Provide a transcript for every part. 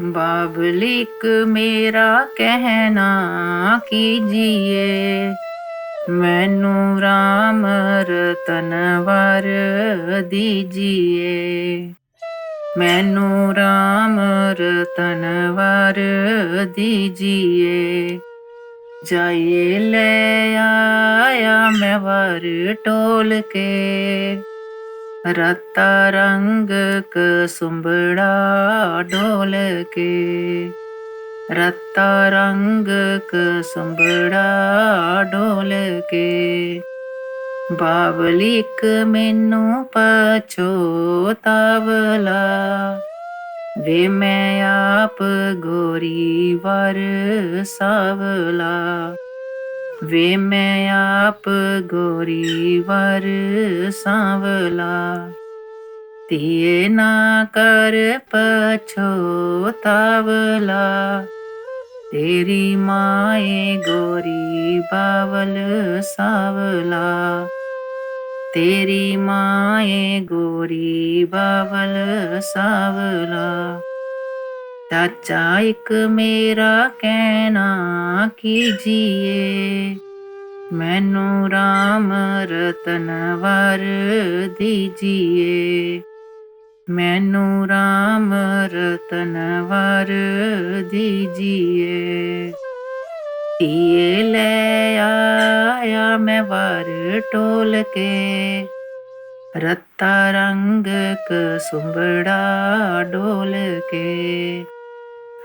बाबलिक मेरा कहना कीजिए मैनू राम रतन वर दीजिए मैनू राम रतन वर दीजिए जाइए ले आया मैं वर टोल के ਰਤਾ ਰੰਗ ਕਸੁੰਬੜਾ ਡੋਲ ਕੇ ਰਤਾ ਰੰਗ ਕਸੁੰਬੜਾ ਡੋਲ ਕੇ ਬਾਬਲਿਕ ਮੈਨੂੰ ਪਛੋਤਾਵਲਾ ਵੇ ਮੈਂ ਆਪ ਗੋਰੀ ਵਰ ਸਾਵਲਾ ਵੇ ਮੈਂ ਆਪ ਗੋਰੀ ਵਰ ਸਾਵਲਾ। ਤੀਏ ਨਾ ਕਰ ਪਛੋਤਾਵਲਾ ਤੇਰੀ ਮਾਏ ਗੋਰੀ ਬਾਵਲ ਸਾਵਲਾ। ਤੇਰੀ ਮਾਏ ਗੋਰੀ ਬਾਵਲ ਸਾਵਲਾ। ਚਾਚਾ ਇੱਕ ਮੇਰਾ ਕਹਿਣਾ ਕੀਜੀਏ ਮੈਨੂੰ RAM ਰਤਨ ਵਰ ਦੀਜੀਏ ਮੈਨੂੰ RAM ਰਤਨ ਵਰ ਦੀਜੀਏ ਧੀਏ ਲੈ ਆਇਆ ਮੈਂ ਵਰ ਟੋਲ ਕੇ। ਰਤਾ ਰੰਗ ਕਸੁੰਬੜਾ ਡੋਲ ਕੇ।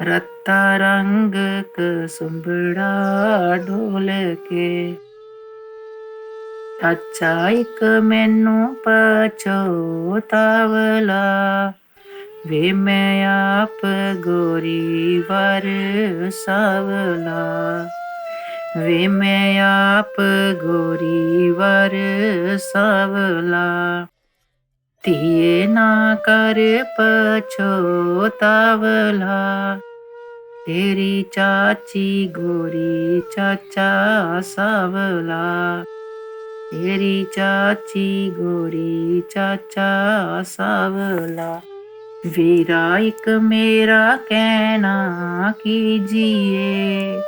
ਰਤਾ ਰੰਗ ਕਸੁੰਬੜਾ ਡੋਲ ਕੇ ਅੱਛਾ ਇੱਕ ਮੈਨੂੰ ਪਛੋਤਾਵਲਾ ਵੇ ਮੈਂ ਆਪ ਗੋਰੀ ਵਰ ਸਾਵਲਾ ਵੇ ਮੈਂ ਆਪ ਗੋਰੀ ਵਰ ਸਾਵਲਾ ਧੀਏ ਨਾ ਕਰ ਪਛੋਤਾਵਲਾ ਤੇਰੀ ਚਾਚੀ ਗੋਰੀ ਚਾਚਾ ਸਾਵਲਾ। ਤੇਰੀ ਚਾਚੀ ਗੋਰੀ ਚਾਚਾ ਸਾਵਲਾ। ਵੀਰਾ ਇੱਕ ਮੇਰਾ ਕਹਿਣਾ ਕੀਜੀਏ।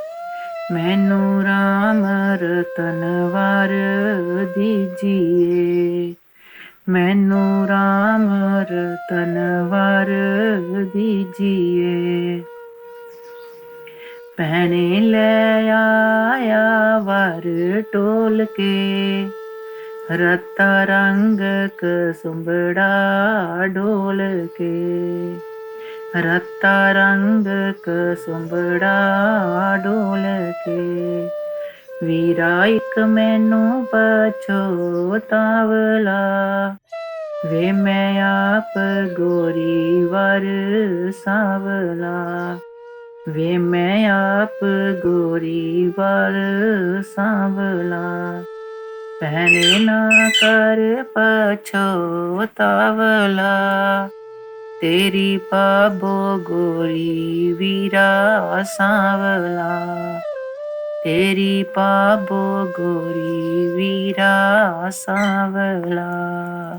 ਮੈਨੂੰ ਰਾਮ ਰਤਨ ਵਰ ਦੀਜੀਏ। ਮੈਨੂੰ RAM ਰਤਨ ਵਰ ਦੀਜੀਏ ਪਹਿਨੇ ਲੈ ਆਇਆ ਵਰ ਟੋਲ ਕੇ ਰਤਾ ਰੰਗ ਕਸੁੰਬੜਾ ਡੋਲ ਕੇ ਰਤਾ ਰੰਗ ਕਸੁੰਬੜਾ ਡੋਲ ਕੇ ਵੀਰਾ ਇੱਕ ਮੈਨੂੰ ਪਛੋਤਾਵਲਾ ਵੇ ਮੈਂ ਆਪ ਗੋਰੀ ਵਰ ਸਾਵਲਾ। ਵੇ ਮੈਂ ਆਪ ਗੋਰੀ ਵਰ ਸਾਵਲਾ। ਪਹਿਨੇ ਨਾ ਕਰ ਪਛੋਤਾਵਲਾ ਤੇਰੀ ਪਾਬੋ ਗੋਰੀ ਵੀਰਾ ਸਾਵਲਾ। ਤੇਰੀ ਪਾਬੋ ਗੋਰੀ ਵੀਰਾ ਸਾਵਲਾ।